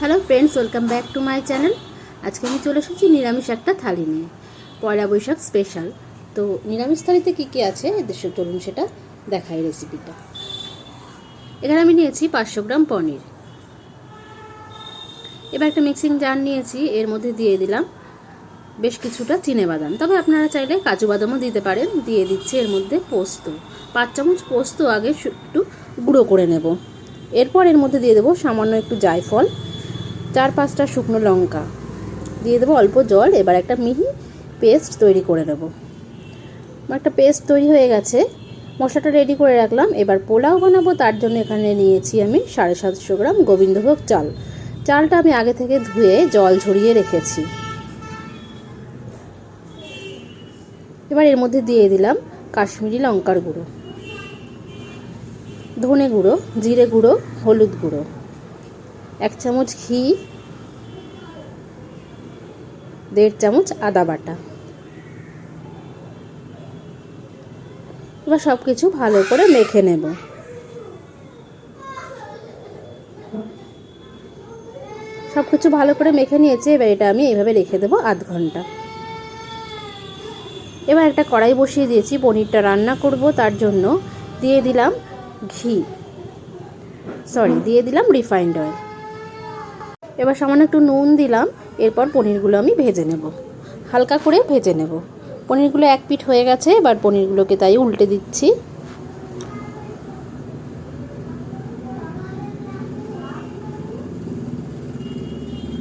Hello friends, welcome back to my channel. আজকে আমি চলে এসেছি নিরামিষ একটা থালি নিয়ে, পয়লা বৈশাখ স্পেশাল তো নিরামিষ থালিতে কী কী আছে? এদেশে চলুন সেটা দেখাই রেসিপিটা এখানে আমি নিয়েছি পাঁচশো গ্রাম পনির। এবার একটা মিক্সিং জার নিয়েছি, এর মধ্যে দিয়ে দিলাম বেশ কিছুটা চিনে বাদাম। তবে আপনারা চাইলে কাজু বাদামও দিতে পারেন, দিয়ে দিচ্ছি এর মধ্যে পোস্ত। পাঁচ চামচ পোস্ত আগে একটু গুঁড়ো করে নেব। এরপর এর মধ্যে দিয়ে দেবো সামান্য একটু জায়ফল। চার পাঁচটা শুকনো লঙ্কা। দিয়ে দেবো অল্প জল, এবার একটা মিহি পেস্ট তৈরি করে নেব। আমার একটা পেস্ট তৈরি হয়ে গেছে, মশলাটা রেডি করে রাখলাম। এবার পোলাও বানাবো, তার জন্য এখানে নিয়েছি আমি সাড়ে সাতশো গ্রাম গোবিন্দভোগ চাল। চালটা আমি আগে থেকে ধুয়ে জল ঝরিয়ে রেখেছি। এবার এর মধ্যে দিয়ে দিলাম কাশ্মীরি লঙ্কার গুঁড়ো, ধনে গুঁড়ো, জিরে গুঁড়ো, হলুদ গুঁড়ো, এক চামচ ঘি দেড় চামচ আদা বাটা। এবার সব কিছু ভালো করে মেখে নেব। সব কিছু ভালো করে মেখে নিয়েছি, এবার এটা আমি এইভাবে রেখে দেবো আধ ঘণ্টা। এবার একটা কড়াই বসিয়ে দিয়েছি, পনিরটা রান্না করব, তার জন্য দিয়ে দিলাম ঘি। সরি দিয়ে দিলাম রিফাইন্ড অয়েল এবার সামান্য একটু নুন দিলাম। এরপর পনিরগুলো আমি ভেজে নেব। হালকা করে ভেজে নেব। পনিরগুলো এক পিঠ হয়ে গেছে, এবার পনিরগুলোকে তাই উল্টে দিচ্ছি।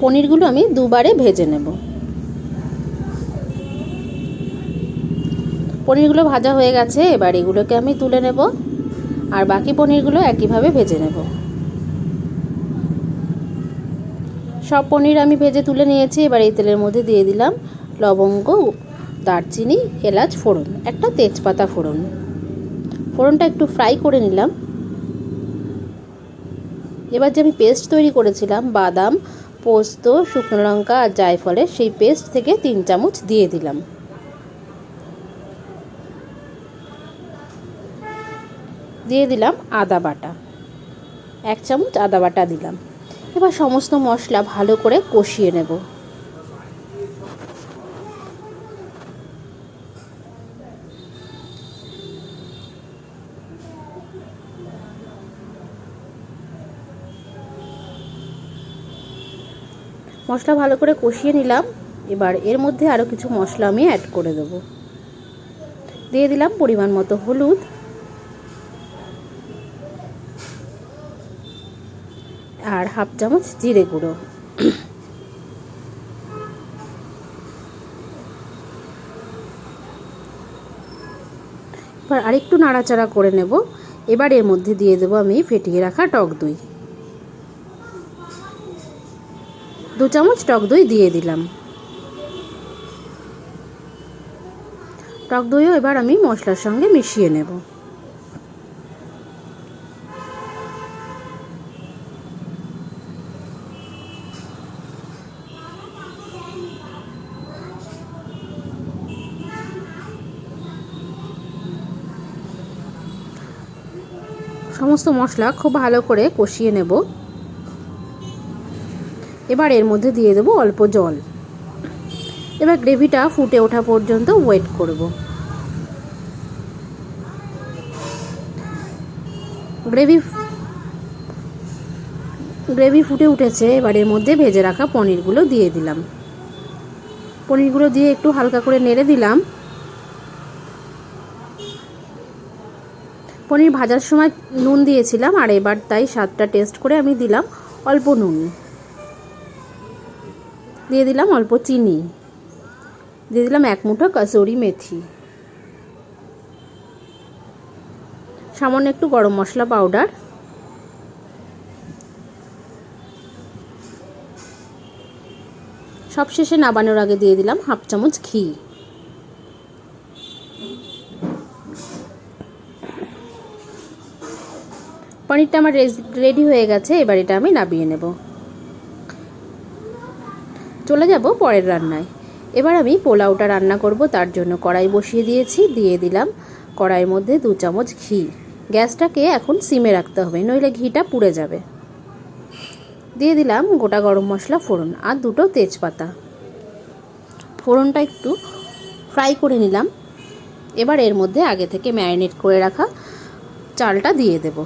পনিরগুলো আমি দুবারে ভেজে নেব। পনিরগুলো ভাজা হয়ে গেছে, এবার এগুলোকে আমি তুলে নেব। আর বাকি পনিরগুলো একইভাবে ভেজে নেব। সব পনির আমি ভেজে তুলে নিয়েছি, এবার এই তেলের মধ্যে দিয়ে দিলাম লবঙ্গ, দারচিনি, এলাচ ফোড়ন, একটা তেজপাতা ফোড়ন। ফোড়নটা একটু ফ্রাই করে নিলাম। এবার যে আমি পেস্ট তৈরি করেছিলাম, বাদাম, পোস্ত, শুকনো লঙ্কা আর জায়ফলের, সেই পেস্ট থেকে তিন চামচ দিয়ে দিলাম। দিয়ে দিলাম আদা বাটা। এক চামচ আদা বাটা দিলাম। এবার সমস্ত মশলা ভালো করে কষিয়ে নেব। মশলা ভালো করে কষিয়ে নিলাম। এবার এর মধ্যে আরও কিছু মশলা আমি অ্যাড করে দেব। দিয়ে দিলাম পরিমাণ মতো হলুদ। আর হাফ চামচ জিরে গুঁড়ো। এবার আরেকটু নাড়াচাড়া করে নেব। এবার এর মধ্যে দিয়ে দেবো আমি ফেটিয়ে রাখা টক দই। দু চামচ টক দই দিয়ে দিলাম। টক দইও এবার আমি মশলার সঙ্গে মিশিয়ে নেব। সমস্ত মশলা খুব ভালো করে কষিয়ে নেব। এবার এর মধ্যে দিয়ে দেবো অল্প জল। এবার গ্রেভিটা ফুটে ওঠা পর্যন্ত ওয়েট করব। গ্রেভি গ্রেভি ফুটে উঠেছে, এবার এর মধ্যে ভেজে রাখা পনিরগুলো দিয়ে দিলাম। পনিরগুলো দিয়ে একটু হালকা করে নেড়ে দিলাম। পনির ভাজার সময় নুন দিয়েছিলাম, আর এবার তাই স্বাদটা টেস্ট করে আমি দিলাম অল্প নুন। দিয়ে দিলাম অল্প চিনি। দিয়ে দিলাম এক মুঠো কাসুরি মেথি। সামান্য একটু গরম মশলা পাউডার সবশেষে নাবানোর আগে দিয়ে দিলাম হাফ চামচ ঘি। পনিরটা আমার রেডি হয়ে গেছে, এবার এটা আমি নাবিয়ে নেব। চলে যাব পরের রান্নায়। এবার আমি পোলাওটা রান্না করব, তার জন্য কড়াই বসিয়ে দিয়েছি, দিয়ে দিলাম কড়াইয়ের মধ্যে দু চামচ ঘি। গ্যাসটাকে এখন সিমে রাখতে হবে, নইলে ঘিটা পুড়ে যাবে। দিয়ে দিলাম গোটা গরম মশলা, ফোড়ন আর দুটো তেজপাতা। ফোড়নটা একটু ফ্রাই করে নিলাম। এবার এর মধ্যে আগে থেকে ম্যারিনেট করে রাখা চালটা দিয়ে দেব।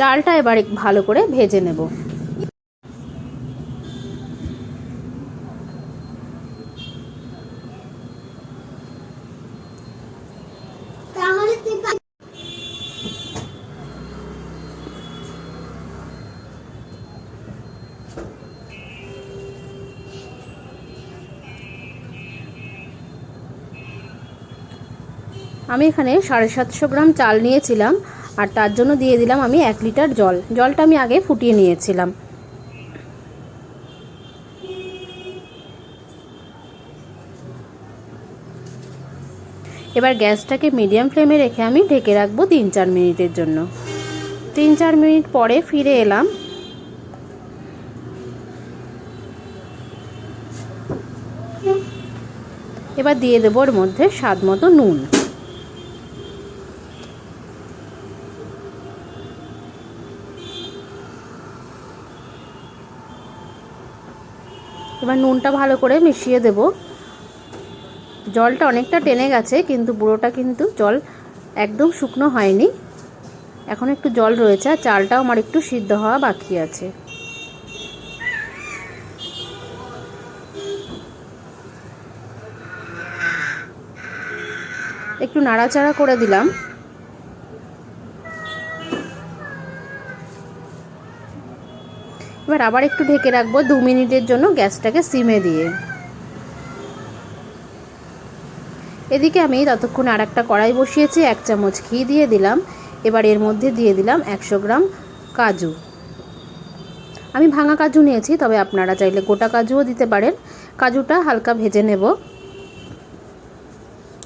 চালটা এবার ভালো করে ভেজে নেব। আমি এখানে সাড়ে সাতশো গ্রাম চাল নিয়েছিলাম। আর তার জন্য দিয়ে দিলাম আমি এক লিটার জল। জলটা আমি আগে ফুটিয়ে নিয়েছিলাম। এবার গ্যাসটাকে মিডিয়াম ফ্লেমে রেখে আমি ঢেকে রাখব তিন চার মিনিটের জন্য। তিন চার মিনিট পরে ফিরে এলাম। এবার দিয়ে দেবো ওর মধ্যে স্বাদ মতো নুন। এবার নুনটা ভালো করে মিশিয়ে দেব। জলটা অনেকটা টেনে গেছে, কিন্তু পুরোটা কিন্তু জল একদম শুকনো হয়নি। এখন একটু জল রয়েছে, আর চালটাও আমার একটু সিদ্ধ হওয়া বাকি আছে। একটু নাড়াচাড়া করে দিলাম। এবার আবার একটু ঢেকে রাখব দু মিনিটের জন্য গ্যাসটাকে সিমে দিয়ে। এদিকে আমি ততক্ষণ আর একটা কড়াই বসিয়েছি, এক চামচ ঘি দিয়ে দিলাম। এবার এর মধ্যে দিয়ে দিলাম একশো গ্রাম কাজু। আমি ভাঙা কাজু নিয়েছি, তবে আপনারা চাইলে গোটা কাজুও দিতে পারেন। কাজুটা হালকা ভেজে নেব।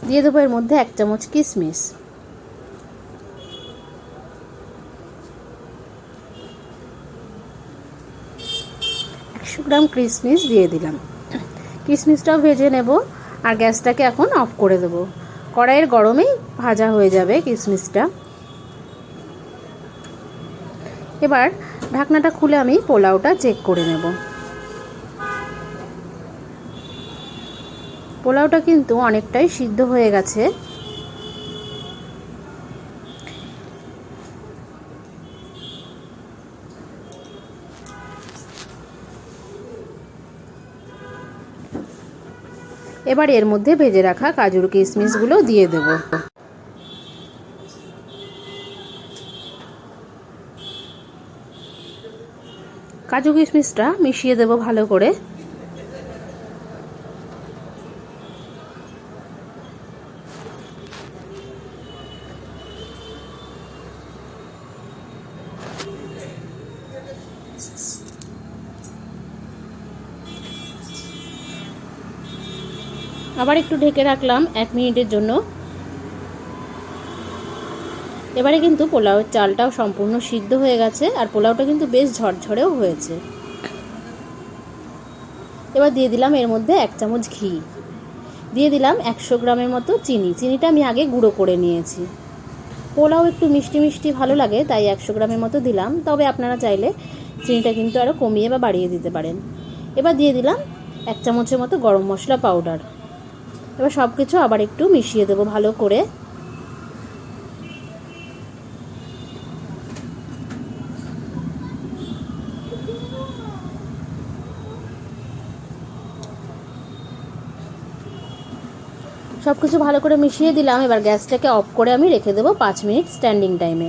দিয়ে দেবো এর মধ্যে এক চামচ কিশমিশ। গ্রাম কিশমিশ দিয়ে দিলাম। কিশমিশটাও ভেজে নেব আর গ্যাসটাকে এখন অফ করে দেবো। কড়াইয়ের গরমেই ভাজা হয়ে যাবে কিশমিশটা এবার ঢাকনাটা খুলে আমি পোলাওটা চেক করে নেব। পোলাওটা কিন্তু অনেকটাই সিদ্ধ হয়ে গেছে। এবার এর মধ্যে ভেজে রাখা কাজুর কিশমিশগুলো দিয়ে দেব। কাজু কিশমিশটা মিশিয়ে দেব ভালো করে। আবার একটু ঢেকে রাখলাম এক মিনিটের জন্য। এবারে কিন্তু পোলাওয়ের চালটাও সম্পূর্ণ সিদ্ধ হয়ে গেছে, আর পোলাওটা কিন্তু বেশ ঝরঝরেও হয়েছে। এবার দিয়ে দিলাম এর মধ্যে এক চামচ ঘি। দিয়ে দিলাম একশো গ্রামের মতো চিনি। চিনিটা আমি আগে গুঁড়ো করে নিয়েছি। পোলাও একটু মিষ্টি মিষ্টি ভালো লাগে, তাই একশো গ্রামের মতো দিলাম। তবে আপনারা চাইলে চিনিটা কিন্তু আরও কমিয়ে বা বাড়িয়ে দিতে পারেন। এবার দিয়ে দিলাম এক চামচের মতো গরম মশলা পাউডার। এবার সব কিছু আবার একটু মিশিয়ে দেবো ভালো করে। সব কিছু ভালো করে মিশিয়ে দিলাম, এবার গ্যাসটাকে অফ করে আমি রেখে দেবো পাঁচ মিনিট স্ট্যান্ডিং টাইমে।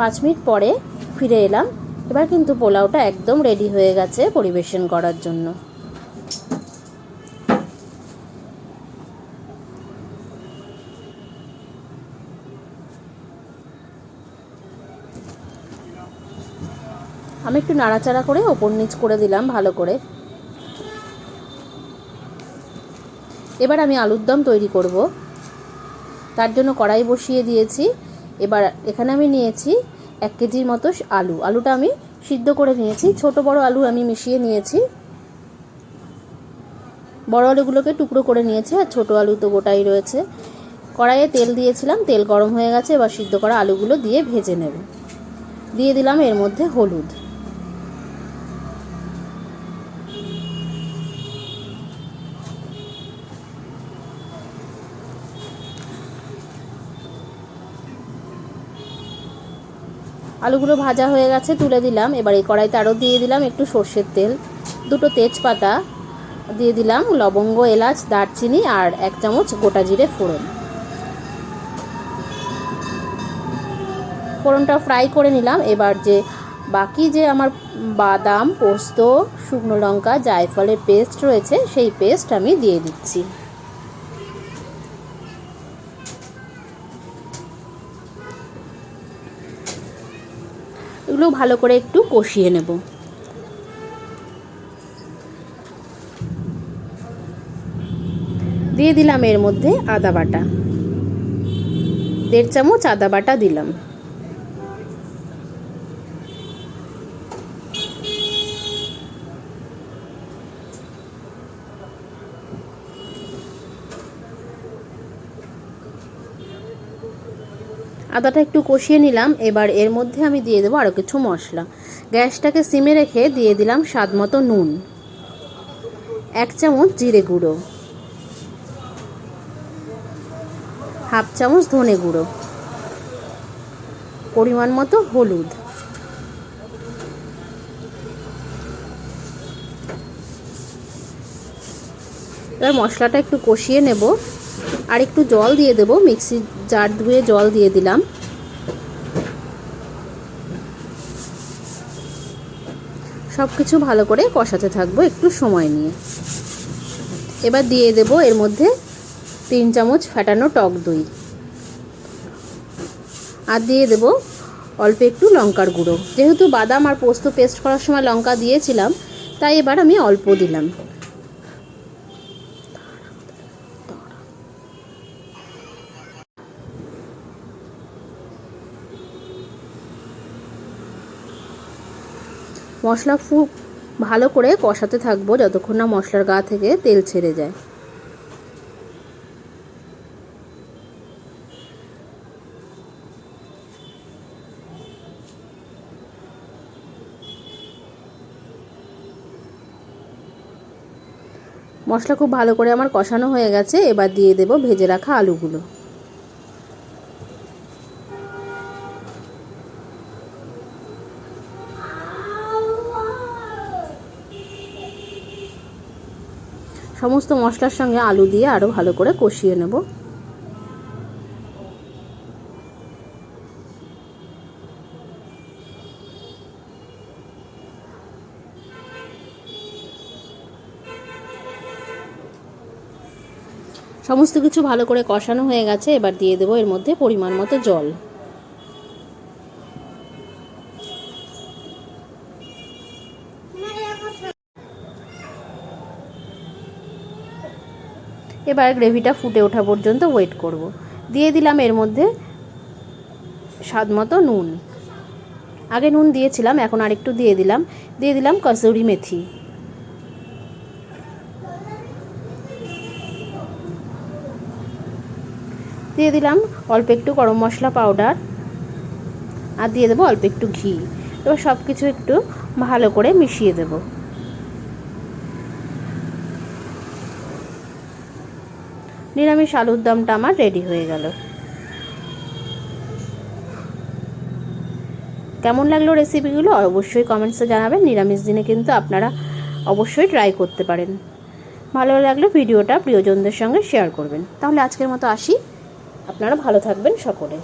পাঁচ মিনিট পরে ফিরে এলাম, এবার কিন্তু পোলাওটা একদম রেডি হয়ে গেছে পরিবেশন করার জন্য। আমি একটু নাড়াচাড়া করে ওপর নিচ করে দিলাম ভালো করে। এবার আমি আলুর দম তৈরি করব। তার জন্য কড়াই বসিয়ে দিয়েছি। এবার এখানে আমি নিয়েছি এক কেজির মতো আলু। আলুটা আমি সিদ্ধ করে নিয়েছি। ছোট বড় আলু আমি মিশিয়ে নিয়েছি। বড় আলুগুলোকে টুকরো করে নিয়েছি আর ছোটো আলু তো গোটাই রয়েছে। কড়াইয়ে তেল দিয়েছিলাম। তেল গরম হয়ে গেছে। এবার সিদ্ধ করা আলুগুলো দিয়ে ভেজে নেব। দিয়ে দিলাম এর মধ্যে হলুদ। আলুগুলো ভাজা হয়ে গেছে, তুলে দিলাম। এবার এই কড়াইতে আরও দিয়ে দিলাম একটু সর্ষের তেল, দুটো তেজপাতা দিয়ে দিলাম, লবঙ্গ, এলাচ, দারচিনি আর এক চামচ গোটা জিরে ফোড়ন। ফোড়নটা ফ্রাই করে নিলাম। এবার যে বাকি যে আমার বাদাম, পোস্ত, শুকনো লঙ্কা, জায়ফলের পেস্ট রয়েছে, সেই পেস্ট আমি দিয়ে দিচ্ছি। এগুলো ভালো করে একটু কষিয়ে নেব। দিয়ে দিলাম এর মধ্যে আদা বাটা। দেড় চামচ আদা বাটা দিলাম। আদাটা একটু কষিয়ে নিলাম। এবার এর মধ্যে আমি দিয়ে দেবো আরও কিছু মশলা। গ্যাসটাকে সিমে রেখে দিয়ে দিলাম স্বাদ মতো নুন। এক চামচ জিরে গুঁড়ো। হাফ চামচ ধনে গুঁড়ো। পরিমাণ মতো হলুদ। এবার মশলাটা একটু কষিয়ে নেব। আর একটু জল দিয়ে দেবো, মিক্সি জার ধুয়ে জল দিয়ে দিলাম। সব কিছু ভালো করে কষাতে থাকব একটু সময় নিয়ে। এবার দিয়ে দেব এর মধ্যে তিন চামচ ফাটানো টক দই। আর দিয়ে দেব অল্প একটু লঙ্কার গুঁড়ো। যেহেতু বাদাম আর পোস্ত পেস্ট করার সময় লঙ্কা দিয়েছিলাম, তাই এবার আমি অল্প দিলাম। মশলা খুব ভালো করে কষাতে থাকব যতক্ষণ না মশলার গা থেকে তেল ছেড়ে যায়। মশলা খুব ভালো করে আমার কষানো হয়ে গেছে, এবার দিয়ে দেব ভেজে রাখা আলুগুলো। সমস্ত মশলার সঙ্গে আলু দিয়ে আরও ভালো করে কষিয়ে নেব। সমস্ত কিছু ভালো করে কষানো হয়ে গেছে, এবার দিয়ে দেবো এর মধ্যে পরিমাণ মতো জল। এবার গ্রেভিটা ফুটে ওঠা পর্যন্ত ওয়েট করব। দিয়ে দিলাম এর মধ্যে স্বাদ মতো নুন। আগে নুন দিয়েছিলাম, এখন আরেকটু দিয়ে দিলাম। দিয়ে দিলাম কসুরি মেথি। দিয়ে দিলাম অল্প একটু গরম মশলা পাউডার আর দিয়ে দেবো অল্প একটু ঘি। এবার সব কিছু একটু ভালো করে মিশিয়ে দেবো। নিরামিষ আলুর দমটা আমার রেডি হয়ে গেল। কেমন লাগল রেসিপিগুলো অবশ্যই কমেন্টসে জানাবেন। নিরামিষ দিনে কিন্তু আপনারা অবশ্যই ট্রাই করতে পারেন। ভালো লাগলে ভিডিওটা প্রিয়জনদের সঙ্গে শেয়ার করবেন। তাহলে আজকের মতো আসি। আপনারা ভালো থাকবেন সকলে।